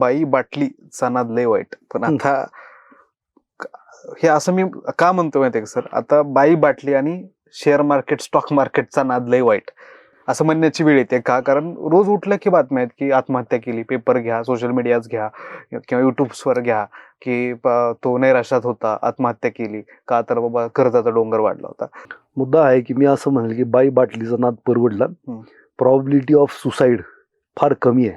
बाई बाटलीचा नाद लय वाईट. पण आता हे असं मी का म्हणतो माहितीये का सर? आता बाई बाटली आणि शेअर मार्केट स्टॉक मार्केटचा नाद लय वाईट. असं म्हणण्याची वेळ येते का? कारण रोज उठल्या की बातम्या आहेत की आत्महत्या केली पेपर घ्या सोशल मीडियाच घ्या किंवा युट्यूब्सवर घ्या की तो नैराश्यात होता आत्महत्या केली का तर बाबा कर्जाचा डोंगर वाढला होता. मुद्दा आहे की मी असं म्हणेल की बाई बाटलीचा नाद परवडला. प्रॉबिलिटी ऑफ सुसाईड फार कमी आहे.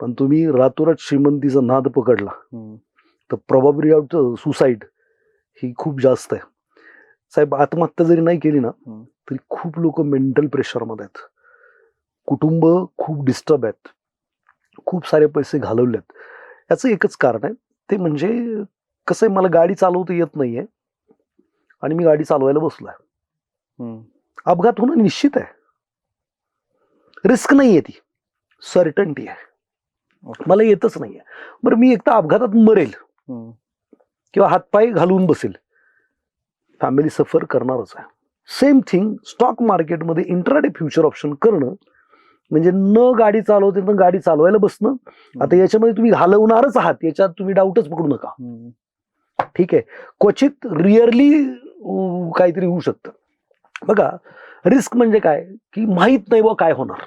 पण तुम्ही रातोरात श्रीमंतीचा नाद पकडला. तर प्रॉबिलिटी ऑफ सुसाईड ही खूप जास्त आहे साहेब आत्महत्या जरी नाही केली ना. तरी खूप लोक मेंटल प्रेशरमध्ये आहेत कुटुंब खूप डिस्टर्ब आहेत खूप सारे पैसे घालवलेत याचं एकच कारण आहे ते म्हणजे कसं आहे मला गाडी चालवता येत नाहीये आणि मी गाडी चालवायला बसलोय हम्म. अपघात होणं निश्चित आहे रिस्क नाही आहे ती सर्टन्टी आहे. मला येतच नाहीये. बरं मी एकदा अपघातात मरेल. किंवा हातपाय घालून बसेल. फॅमिली सफर करणारच आहे. सेम थिंग स्टॉक मार्केटमध्ये इंट्राडे फ्युचर ऑप्शन करणं. म्हणजे न गाडी चालवते न गाडी चालवायला बसणं. आता याच्यामध्ये तुम्ही घालवणारच आहात. याच्यात तुम्ही डाऊटच पकडू नका. ठीक आहे. क्वचित रिअरली काहीतरी होऊ शकतं. बघा रिस्क म्हणजे काय? की माहीत नाही बा काय होणार.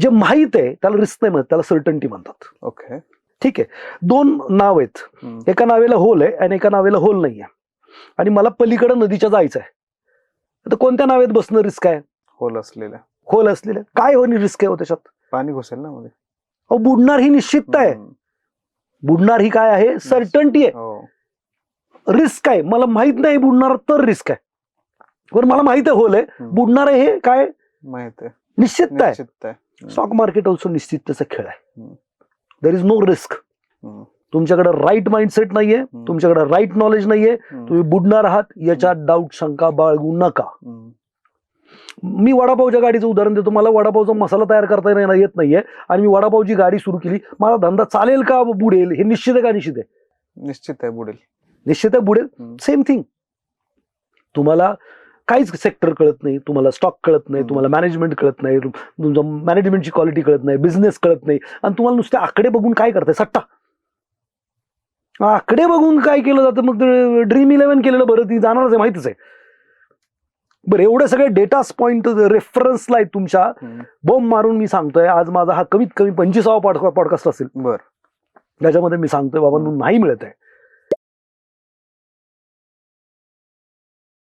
जे माहीत आहे त्याला रिस्क नाही म्हणत त्याला सर्टन्टी म्हणतात. ओके ठीक आहे. दोन नाव आहेत. एका नावेला होल आहे आणि एका नावेला होल नाही आहे. आणि मला पलीकडे नदीच्या जायचं आहे. तर कोणत्या नावेत बसणं रिस्क आहे? होल असलेल्या. होल असलेलं काय हो रिस्क आहे हो त्याच्यात? पाणी घुसेल ना मध्ये. अहो बुडणार ही निश्चित आहे. बुडणार ही काय आहे? सर्टन्टी आहे. हो. रिस्क आहे. मला माहीत नाही बुडणार तर रिस्क आहे. बरं मला माहीत आहे होल आहे. बुडणार आहे हे काय? माहीत आहे. निश्चित आहे. निश्चित आहे. स्टॉक मार्केट ऑल्सो निश्चिततेचा खेळ आहे. There is no risk. तुमच्याकडे राईट माइंडसेट नाहीये. तुमच्याकडे राईट नॉलेज नाहीये. तुम्ही बुडणार आहात याच्यात डाऊट शंका बाळगू नका. मी वडापावच्या गाडीचं उदाहरण देतो. मला वडापावचा मसाला तयार करता येणार येत नाहीये. आणि मी वडापावची गाडी सुरू केली. माझा धंदा चालेल का बुडेल? हे निश्चित आहे का निश्चित आहे? निश्चित आहे बुडेल. निश्चित आहे बुडेल. सेम थिंग तुम्हाला काहीच सेक्टर कळत नाही. तुम्हाला स्टॉक कळत नाही. तुम्हाला मॅनेजमेंट कळत नाही तुमचं मॅनेजमेंटची क्वालिटी कळत नाही बिझनेस कळत नाही. आणि तुम्हाला नुसते आकडे बघून काय करताय? सट्टा. आकडे बघून काय केलं जातं? मग ड्रीम इलेव्हन केलेलं बरं ती जाणारच आहे माहितीच आहे. बरं एवढे सगळे डेटा पॉईंट रेफरन्सला आहेत तुमच्या. बॉम्ब मारून मी सांगतोय आज माझा हा कमीत कमी पंचवीसावा पॉडकास्ट असेल. बर. त्याच्यामध्ये मी सांगतोय बाबा. नाही मिळत आहे.